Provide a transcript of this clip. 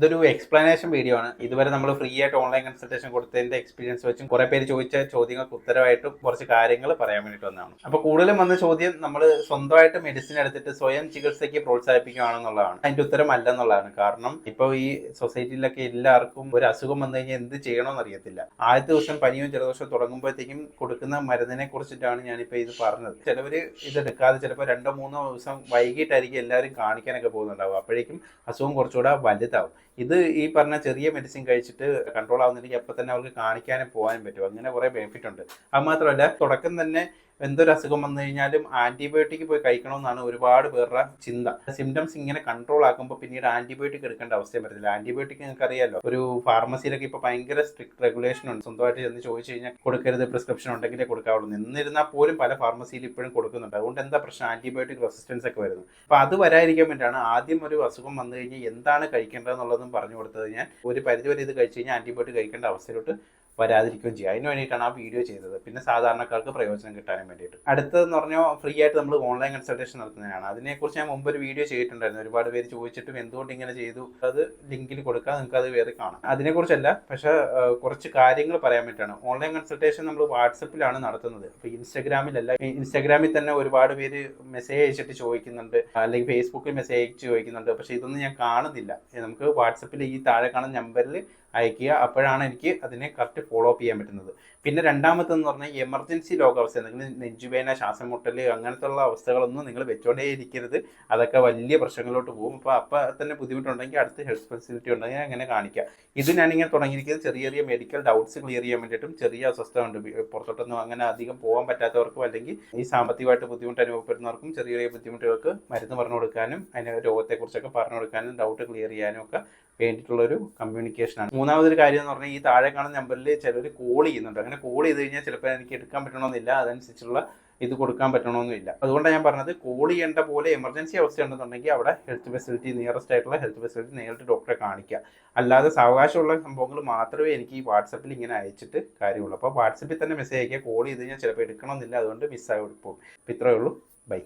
ഇതൊരു explanation video ആണ്. ഇതുവരെ നമ്മൾ ഫ്രീ ആയിട്ട് ഓൺലൈൻ കൺസൾട്ടേഷൻ കൊടുത്തതിന്റെ എക്സ്പീരിയൻസ് വെച്ചും കുറെ പേര് ചോദിച്ച ചോദ്യങ്ങൾക്ക് ഉത്തരവായിട്ടും കുറച്ച് കാര്യങ്ങൾ പറയാൻ വേണ്ടിയിട്ട് വന്നതാണ്. അപ്പൊ കൂടുതലും വന്ന ചോദ്യം നമ്മൾ സ്വന്തമായിട്ട് മെഡിസിൻ എടുത്തിട്ട് സ്വയം ചികിത്സയ്ക്ക് പ്രോത്സാഹിപ്പിക്കുകയാണെന്നുള്ളതാണ്. അതിന്റെ ഉത്തരം അല്ല എന്നുള്ളതാണ് കാരണം ഇപ്പൊ ഈ സൊസൈറ്റിയിലൊക്കെ എല്ലാവർക്കും ഒരു അസുഖം വന്നു കഴിഞ്ഞാൽ എന്ത് ചെയ്യണമെന്ന് അറിയത്തില്ല. ആദ്യത്തെ ദിവസം പനിയും ജലദോഷവും തുടങ്ങുമ്പോഴത്തേക്കും കൊടുക്കുന്ന മരുന്നിനെ കുറിച്ചിട്ടാണ് ഞാനിപ്പോ ഇത് പറഞ്ഞത്. ചിലവര് ഇത് എടുക്കാതെ ചിലപ്പോൾ രണ്ടോ മൂന്നോ ദിവസം വൈകിട്ടായിരിക്കും എല്ലാവരും കാണിക്കാനൊക്കെ പോകുന്നുണ്ടാവും അപ്പോഴേക്കും അസുഖം കുറച്ചുകൂടെ വലുതാവും. ഇത് ഈ പറഞ്ഞ ചെറിയ മെഡിസിൻ കഴിച്ചിട്ട് കൺട്രോൾ ആവുന്നില്ലെങ്കിൽ അപ്പം തന്നെ അവർക്ക് കാണിക്കാനും പോകാനും പറ്റും. അങ്ങനെ കുറേ ബെനിഫിറ്റ് ഉണ്ട്. അത് മാത്രമല്ല തുടക്കം തന്നെ എന്തൊരു അസുഖം വന്നു കഴിഞ്ഞാലും ആന്റിബയോട്ടിക് പോയി കഴിക്കണമെന്നാണ് ഒരുപാട് പേരുടെ ചിന്ത. സിംറ്റംസ് ഇങ്ങനെ കൺട്രോൾ ആക്കുമ്പോൾ പിന്നീട് ആന്റിബയോട്ടിക് എടുക്കേണ്ട അവസ്ഥയും വരത്തില്ല. ആന്റിബയോട്ടിക് നിങ്ങൾക്ക് അറിയാലോ ഒരു ഫാർമസിയിലൊക്കെ ഇപ്പോൾ ഭയങ്കര സ്ട്രിക്ട് റെഗുലേഷൻ ഉണ്ട്. സ്വന്തമായിട്ട് ചെന്ന് ചോദിച്ചു കഴിഞ്ഞാൽ കൊടുക്കരുത് പ്രിസ്ക്രിപ്ഷൻ ഉണ്ടെങ്കിലേ കൊടുക്കാവുള്ളൂ. എന്നിരുന്നാൽ പോലും പല ഫാർമസിയിൽ ഇപ്പോഴും കൊടുക്കുന്നുണ്ട്. അതുകൊണ്ട് എന്താ പ്രശ്നം? ആന്റിബയോട്ടിക് റെസിസ്റ്റൻസ് ഒക്കെ വരുന്നത് അപ്പോൾ അത് വരാതിരിക്കാൻ വേണ്ടിയാണ് ആദ്യം ഒരു അസുഖം വന്നു കഴിഞ്ഞാൽ എന്താണ് കഴിക്കേണ്ടതെന്നുള്ളതും പറഞ്ഞു കൊടുത്തത് ഞാൻ. ഒരു പരിധിവരെ ഇത് കഴിച്ചു കഴിഞ്ഞാൽ ആന്റിബയോട്ടിക് കഴിക്കേണ്ട അവസ്ഥയിലോട്ട് വരാതിരിക്കുകയും ചെയ്യുക അതിന് വേണ്ടിയിട്ടാണ് ആ വീഡിയോ ചെയ്തത്. പിന്നെ സാധാരണക്കാർക്ക് പ്രയോജനം കിട്ടാനും വേണ്ടിയിട്ട്. അടുത്തതെന്ന് പറഞ്ഞാൽ ഫ്രീ ആയിട്ട് നമ്മൾ ഓൺലൈൻ കൺസൾട്ടേഷൻ നടത്തുന്നതാണ് അതിനെക്കുറിച്ച് ഞാൻ മുമ്പ് ഒരു വീഡിയോ ചെയ്തിട്ടുണ്ടായിരുന്നു. ഒരുപാട് പേര് ചോദിച്ചിട്ടും എന്തുകൊണ്ട് ഇങ്ങനെ ചെയ്തു? അത് ലിങ്കിൽ കൊടുക്കുക നിങ്ങൾക്ക് അത് വേറെ കാണാം. അതിനെക്കുറിച്ചല്ല പക്ഷേ കുറച്ച് കാര്യങ്ങൾ പറയാൻ വേണ്ടിയിട്ടാണ്. ഓൺലൈൻ കൺസൾട്ടേഷൻ നമ്മൾ വാട്സപ്പിലാണ് നടത്തുന്നത്. അപ്പോൾ ഇൻസ്റ്റാഗ്രാമിലല്ല ഇൻസ്റ്റാഗ്രാമിൽ തന്നെ ഒരുപാട് പേര് മെസ്സേജ് അയച്ചിട്ട് ചോദിക്കുന്നുണ്ട്. അല്ലെങ്കിൽ ഫേസ്ബുക്കിൽ മെസ്സേജ് അയച്ച് ചോദിക്കുന്നുണ്ട്. പക്ഷേ ഇതൊന്നും ഞാൻ കാണുന്നില്ല. നമുക്ക് വാട്സപ്പിൽ ഈ താഴെ കാണുന്ന നമ്പറിൽ അയക്കുക. അപ്പോഴാണ് എനിക്ക് അതിനെ കറക്റ്റ് ഫോളോ അപ്പ് ചെയ്യാൻ പറ്റുന്നത്. പിന്നെ രണ്ടാമത്തെന്ന് പറഞ്ഞാൽ എമർജൻസി രോഗാവസ്ഥ എന്തെങ്കിലും നെഞ്ചുവേന ശ്വാസം മുട്ടൽ അങ്ങനത്തെ ഉള്ള അവസ്ഥകളൊന്നും നിങ്ങൾ വെച്ചോണ്ടേ ഇരിക്കരുത്. അതൊക്കെ വലിയ പ്രശ്നങ്ങളിലോട്ട് പോകും. അപ്പോൾ അപ്പോൾ തന്നെ ബുദ്ധിമുട്ടുണ്ടെങ്കിൽ അടുത്ത് ഹെൽത്ത് ഫെസിലിറ്റി ഉണ്ടെങ്കിൽ അങ്ങനെ കാണിക്കുക ഇത് ഞാനിങ്ങനെ തുടങ്ങിയിരിക്കുന്നത് ചെറിയ ചെറിയ മെഡിക്കൽ ഡൗട്ട്സ് ക്ലിയർ ചെയ്യാൻ വേണ്ടിയിട്ടും ചെറിയ അസ്വസ്ഥത ഉണ്ട്. പുറത്തോട്ടൊന്നും അങ്ങനെ അധികം പോകാൻ പറ്റാത്തവർക്കും അല്ലെങ്കിൽ ഈ സാമ്പത്തികമായിട്ട് ബുദ്ധിമുട്ട് അനുഭവപ്പെടുന്നവർക്കും ചെറിയ ചെറിയ ബുദ്ധിമുട്ടുകൾക്ക് മരുന്ന് പറഞ്ഞു കൊടുക്കാനും അതിന്റെ രോഗത്തെക്കുറിച്ചൊക്കെ പറഞ്ഞു കൊടുക്കാനും ഡൗട്ട് ക്ലിയർ ചെയ്യാനും ഒക്കെ വേണ്ടിയിട്ടുള്ളൊരു കമ്മ്യൂണിക്കേഷനാണ് മൂന്നാമതൊരു കാര്യം എന്ന് പറഞ്ഞാൽ ഈ താഴെ കാണുന്ന നമ്പറിൽ ചിലർ കോൾ ചെയ്യുന്നുണ്ട്. അങ്ങനെ കോൾ ചെയ്ത് കഴിഞ്ഞാൽ ചിലപ്പോൾ എനിക്ക് എടുക്കാൻ പറ്റണമെന്നില്ല. അതനുസരിച്ചുള്ള ഇത് കൊടുക്കാൻ പറ്റണമെന്നില്ല അതുകൊണ്ടാണ് ഞാൻ പറഞ്ഞത് കോൾ ചെയ്യേണ്ട പോലെ എമർജൻസി അവസ്ഥ ഉണ്ടെന്നുണ്ടെങ്കിൽ അവിടെ ഹെൽത്ത് ഫെസിലിറ്റി നിയറസ്റ്റ് ആയിട്ടുള്ള ഹെൽത്ത് ഫെസിലിറ്റി നേരിട്ട് ഡോക്ടറെ കാണിക്കുക. അല്ലാതെ സാവകാശമുള്ള സംഭവങ്ങൾ മാത്രമേ എനിക്ക് ഈ വാട്സപ്പിൽ ഇങ്ങനെ അയച്ചിട്ട് കാര്യമുള്ളൂ. അപ്പോൾ വാട്സപ്പിൽ തന്നെ മെസ്സേജ് അയക്കുക. കോൾ ചെയ്ത് കഴിഞ്ഞാൽ ചിലപ്പോൾ എടുക്കണമെന്നില്ല. അതുകൊണ്ട് മിസ്സായി പോകും അപ്പോൾ ഇത്രയേ ഉള്ളൂ. ബൈ